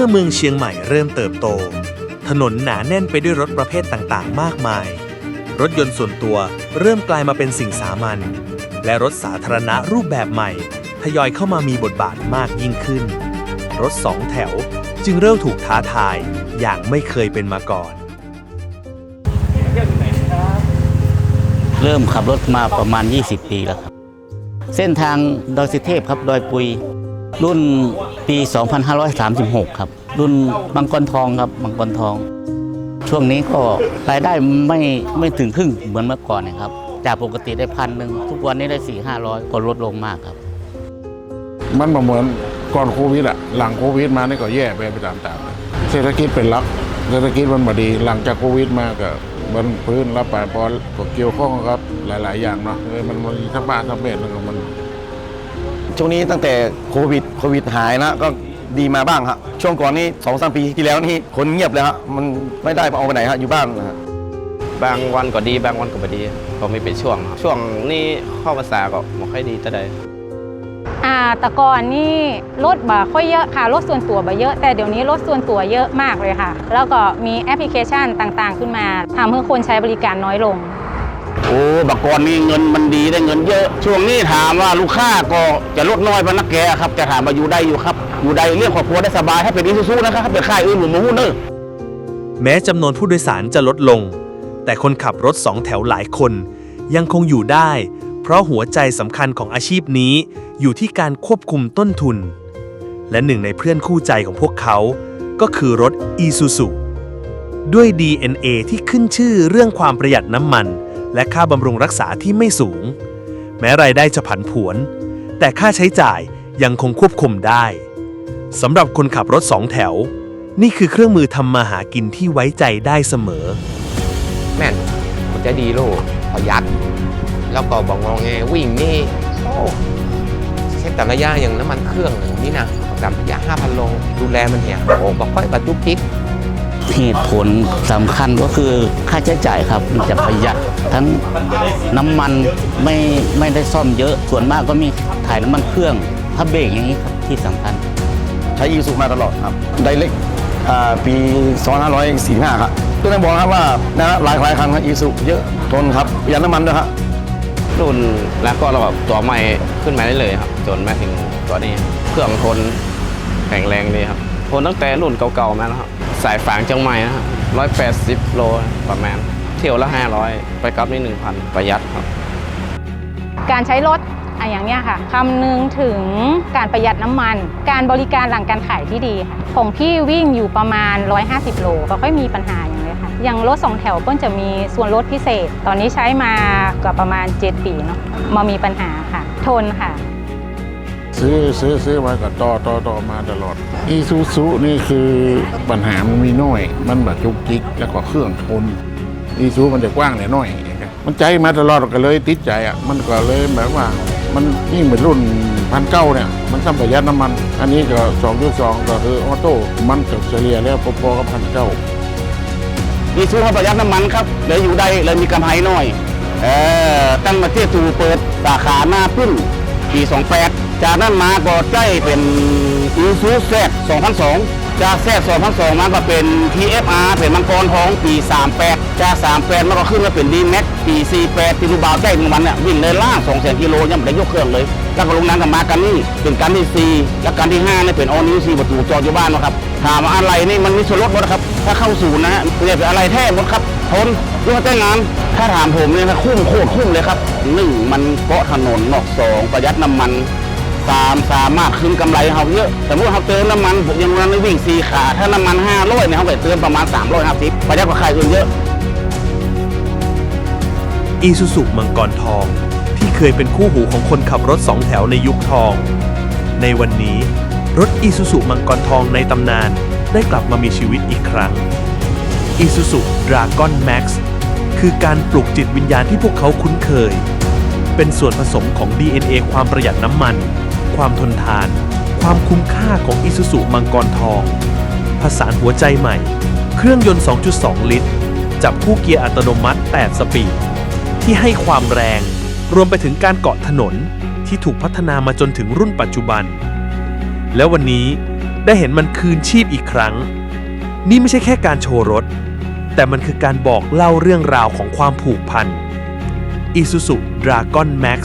มื่อเมืองเชียงใหม่เริ่มเติบโต ถนนหนาแน่นไปด้วยรถประเภทต่างๆ มากมาย รถยนต์ส่วนตัวเริ่มกลายมาเป็นสิ่งสามัญและรถสาธารณะรูปแบบใหม่ ทยอยเข้ามามีบทบาทมากยิ่งขึ้น รถสองแถวจึงเริ่มถูกท้าทายอย่างไม่เคยเป็นมาก่อน เริ่มขับรถมาประมาณ 20 ปีแล้วครับ เส้นทางดอยสุเทพครับ ดอยปุย รุ่น ปี 2536 ครับ รุ่นบางกรทองครับบางกรทอง ช่วงนี้ก็รายได้ไม่ไม่ถึงครึ่งเหมือนเมื่อก่อนนะครับ จากปกติได้พันหนึ่งทุกวันนี้ได้4 500ก็ลดลงมากครับ มันมาเหมือนก่อนโควิดอะหลังโควิดมานี่ก็แย่ไปไปตามๆเศรษฐกิจเป็นหลักเศรษฐกิจมันมาดี หลังจากโควิดมาก็มันพื้นรับไปพอก็เกี่ยวข้องกับหลาย ๆ อย่างเนาะมันมีทั้งบ้านทั้งเม็ดแล้วก็มัน ช่วงนี้ตั้งแต่โควิดโควิดหายนะก็ดีมาบ้างครับช่วงก่อนนี้สองสามปีที่แล้วนี่คนเงียบเลยฮะมันไม่ได้เอาไปไหนฮะอยู่บ้านนะฮะบางวันก็ดีบางวันก็ไม่ดีก็ไม่เป็นช่วงครับช่วงนี้เข้าภาษาก็ไม่ค่อยดีแต่ใดอ่าแต่ก่อนนี่รถบ่ค่อยเยอะค่ะรถส่วนตัวบ่เยอะ แต่เดี๋ยวนี้รถส่วนตัวเยอะมากเลยค่ะ แล้วก็มีแอปพลิเคชันต่างๆ ขึ้นมาทำให้คนใช้บริการน้อยลง โอ้บักก่อนนี่เงินมันดีได้เงินเยอะ ช่วงนี้ถามว่าลูกค้าก็จะลดน้อยไปนักแกครับแต่ถามว่าอยู่ได้อยู่ครับ อยู่ได้เรื่องครอบครัวได้สบายถ้าเป็นอิซูซูนะครับถ้าเป็นค่ายอื่นผมโมหูเนอะแม้จำนวนผู้โดยสารจะลดลง แต่คนขับรถสองแถวหลายคน ยังคงอยู่ได้ เพราะหัวใจสำคัญของอาชีพนี้ อยู่ที่การควบคุมต้นทุน และหนึ่งในเพื่อนคู่ใจของพวกเขา ก็คือรถ Isuzu ด้วย DNA ที่ขึ้นชื่อเรื่องความประหยัดน้ำมัน และค่าบำรุงรักษาที่ไม่สูง แม้รายได้จะผันผวน แต่ค่าใช้จ่ายยังคงควบคุมได้สำหรับคนขับรถสองแถว นี่คือเครื่องมือทำมาหากินที่ไว้ใจได้เสมอ แม่นมันจะดีโลกประหยัด แล้วก็บอกงอแงวิ่งนี่โอ้เช่นแต่ระยะอย่างน้ำมันเครื่องอย่างนี้นะกับระยะ5,000โลดูแลมันเนี่ยโอ้บอกค่อยบรรทุกกิ๊ก เหตุผลสำคัญก็คือค่าใช้จ่ายครับมันจะประหยัดทั้งน้ำมันไม่ไม่ได้ซ่อมเยอะ ส่วนมากก็มีถ่ายน้ำมันเครื่องถ้าเบรกอย่างนี้ครับที่สำคัญ ใช้อีสุมาตลอดครับไดเล็กปี 2545 ครับก็ต้องบอกนะครับว่านะหลายหลายคันครับอีสุเยอะทนครับประหยัดน้ำมันด้วยครับรุ่นแล้วก็เราแบบตัวใหม่ขึ้นมาได้เลยครับ จนมาถึงตัวนี้เครื่องทนแข็งแรงดีครับทนตั้งแต่รุ่นเก่าๆมาแล้วครับ สายฝางเชียงใหม่นะครับร้อยแปดสิบโลประมาณ เที่ยวละห้าร้อยไปกลับนี่หนึ่งพันประหยัดครับ การใช้รถอะอย่างเนี้ยค่ะคำนึงถึงการประหยัดน้ำมัน การบริการหลังการขายที่ดีค่ะของพี่วิ่งอยู่ประมาณ 150 โลก็ค่อยมีปัญหาอย่างเลยค่ะอย่างรถสองแถวเปิ้ลจะมีส่วนลดพิเศษ ตอนนี้ใช้มาก็ประมาณ 7 ปีเนาะมามีปัญหาค่ะ ทนค่ะ ซื้อซื้อซื้อมาก็ต่อต่อต่อมาตลอด อีซูซูนี่คือปัญหามันมีน้อย มันแบบจุกจิกแล้วก็เครื่องทนอีซูมันจะกว้างเนี่ยน้อยมันใจมาตลอดก็เลยติดใจอะมันก็เลยแบบว่า มันยิ่งเป็นรุ่นพันเก้าเนี่ยมันซ้ำประหยัดน้ำมัน อันนี้ก็สองจุดสองก็คือออโต้มันกับเฉลี่ยแล้วพอๆกับพันเก้ามีซื้อเขาประหยัดน้ำมันครับเลยอยู่ได้เลยมีกำไรน้อยเออตั้งมาเที่ยวตูเปิดสาขาหน้าพึ่งปี28 จากนั้นมาก็ได้เป็นอีซูแซด2002 จากแซด2002 มาก็เป็น TFR เป็นมังกรทองปี 38 จาก 38 มันก็ขึ้นมาเป็น d m a x ปี 48 ที่รูบาวได้ของมันเนี่ยวิ่งเลยล่าง2 0 0 0 0กิโลยังไม่ได้ยกเครื่องเลย แล้วก็ลงน้ำกับมากันนี่เป็นการที่ 4 และการที่ 5นี่เป็นออนิวซีประตูจอดอยู่บ้านนะครับ ถามว่าอะไรนี่มันมีส่วนลดหมดครับ ถ้าเข้าศูนย์นะฮะเรียกเป็นอะไรแท้หมดครับทนด้วยแต่งงานถ้าถามผมเนี่ยนะคุ้มโคตรคุ้มเลยครับหนึ่งมันเกาะถนนเนอกสองประหยัดน้ำมัน สามสามารถคืนกำไรเราเยอะแต่เมื่อเราเติมน้ำมันผมยังวันนี้วิ่งสี่ขา ถ้าน้ำมันห้าร้อยเนี่ยเขาไปเติมประมาณสามร้อยห้าสิบประหยัดกว่าใครอื่นเยอะอีซูซุมังกรทอง ที่เคยเป็นคู่หูของคนขับรถสองแถวในยุคทอง ในวันนี้รถอีซูซุมังกรทองในตำนานได้กลับมามีชีวิตอีกครั้งอีซูซุดราก้อนแม็กซ์คือการปลุกจิตวิญญาณที่พวกเขาคุ้นเคย เป็นส่วนผสมของ DNA ความประหยัดน้ำมัน ความทนทาน ความคุ้มค่าของอีซูซุมังกรทอง ผสานหัวใจใหม่ เครื่องยนต์ 2.2 ลิตร จับคู่เกียร์อัตโนมัติ 8 สปีด ที่ให้ความแรง รวมไปถึงการเกาะถนนที่ถูกพัฒนามาจนถึงรุ่นปัจจุบัน และวันนี้ได้เห็นมันคืนชีพอีกครั้ง นี่ไม่ใช่แค่การโชว์รถ แต่มันคือการบอกเล่าเรื่องราวของความผูกพัน Isuzu Dragon Max